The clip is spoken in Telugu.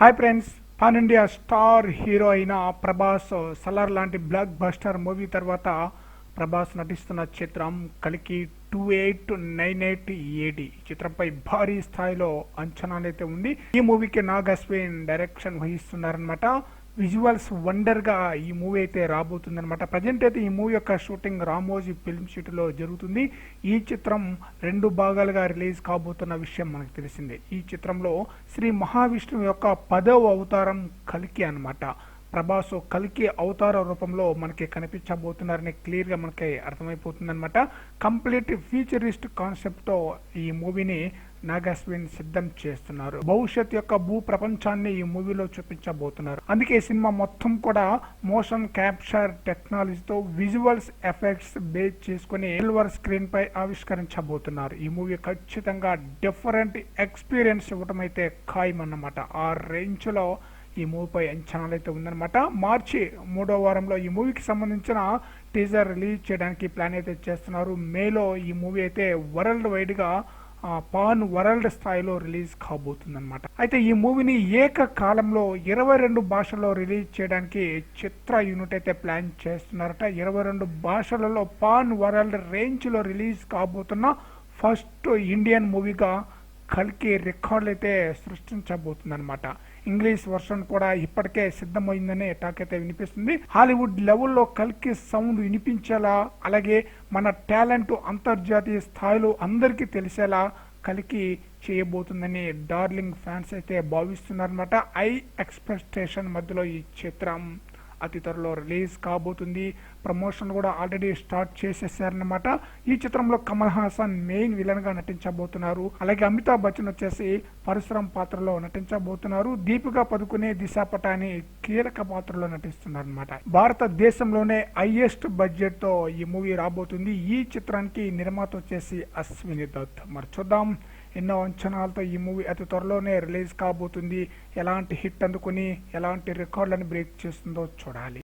Hi friends pan India star hero అయిన ప్రభాస్ సలార్ లాంటి బ్లాక్ బస్టర్ మూవీ తర్వాత ప్రభాస్ నటిస్తున్న చిత్రం కలికి two eight nine eight AD చిత్రంపై భారీ స్థాయిలో అంచనాలైతే ఉంది. ఈ మూవీకి నాగ్ అశ్విన్ డైరెక్షన్ వహిస్తున్నారనమాట విజువల్స్ వండర్గా ఈ మూవీ అయితే రాబోతుంది అనమాట ప్రజెంట్ అయితే ఈ మూవీ యొక్క షూటింగ్ రామోజీ ఫిల్మ్ సిటీలో జరుగుతుంది. ఈ చిత్రం రెండు భాగాలుగా రిలీజ్ కాబోతున్న విషయం మనకు తెలిసిందే. ఈ చిత్రంలో శ్రీ మహావిష్ణువు యొక్క పదవ అవతారం కలికి అనమాట ప్రభాస్ కలికి అవతార రూపంలో మనకి కనిపించబోతున్నారని క్లియర్గా మనకి అర్థమైపోతుంది అనమాట కంప్లీట్ ఫీచరిస్ట్ కాన్సెప్ట్తో ఈ మూవీని నాగాస్విన్ సిద్ధం చేస్తున్నారు. భవిష్యత్ యొక్క భూ ప్రపంచాన్ని ఈ మూవీలో చూపించబోతున్నారు. అందుకే సినిమా మొత్తం కూడా మోషన్ క్యాప్చర్ టెక్నాలజీతో విజువల్స్ ఎఫెక్ట్స్ బేస్ చేసుకుని సిల్వర్ స్క్రీన్ పై ఆవిష్కరించబోతున్నారు. ఈ మూవీ ఖచ్చితంగా డిఫరెంట్ ఎక్స్పీరియన్స్ ఇవ్వటం అయితే ఖాయం అన్నమాట ఆ రేంజ్లో ఈ మూవీపై అంచనాలు అయితే ఉందన్నమాట. మార్చి మూడో వారంలో ఈ మూవీకి సంబంధించిన టీజర్ రిలీజ్ చేయడానికి ప్లాన్ అయితే చేస్తున్నారు. మేలో ఈ మూవీ అయితే వరల్డ్ వైడ్గా పాన్ వరల్డ్ స్థాయిలో రిలీజ్ కాబోతుందన్నమాట. అయితే ఈ మూవీని ఏకకాలంలో ఇరవై రెండు భాషల్లో రిలీజ్ చేయడానికి చిత్ర యూనిట్ అయితే ప్లాన్ చేస్తున్నారట. ఇరవై రెండు భాషలలో పాన్ వరల్డ్ రేంజ్లో రిలీజ్ కాబోతున్న ఫస్ట్ ఇండియన్ మూవీగా కల్కి రికార్డులు అయితే సృష్టించబోతుందన్నమాట. ఇంగ్లీష్ వర్షన్ కూడా ఇప్పటికే సిద్ధమైందనే టాక్ అయితే వినిపిస్తుంది. హాలీవుడ్ లెవెల్లో కల్కి సౌండ్ వినిపించేలా అలాగే మన టాలెంట్ అంతర్జాతీయ స్థాయిలో అందరికీ తెలిసేలా కలికి చేయబోతుందని డార్లింగ్ ఫ్యాన్స్ అయితే భావిస్తున్నారనమాట ఐ ఎక్స్పెక్టేషన్ మధ్యలో ఈ చిత్రం. అతి త్వరలో రిలీజ్ కాబోతుంది. ప్రమోషన్ కూడా ఆల్రెడీ స్టార్ట్ చేసేసారనమాట ఈ చిత్రంలో కమల్ హాసన్ మెయిన్ విలన్గా నటించబోతున్నారు. అలాగే అమితాబ్ బచ్చన్ వచ్చేసి పరశురాం పాత్రలో నటించబోతున్నారు. దీపికా పదుకునే దిశా పటాని కీలక పాత్రలో నటిస్తున్నారు అనమాట భారతదేశంలోనే హైయెస్ట్ బడ్జెట్తో ఈ మూవీ రాబోతుంది. ఈ చిత్రానికి నిర్మాత వచ్చేసి అశ్విని దత్. మరి చూద్దాం. ఎన్నో అంచనాలతో ఈ మూవీ అతి త్వరలోనే రిలీజ్ కాబోతుంది. ఎలాంటి హిట్ అందుకుని ఎలాంటి రికార్డులను బ్రేక్ చేస్తుందో చూడాలి.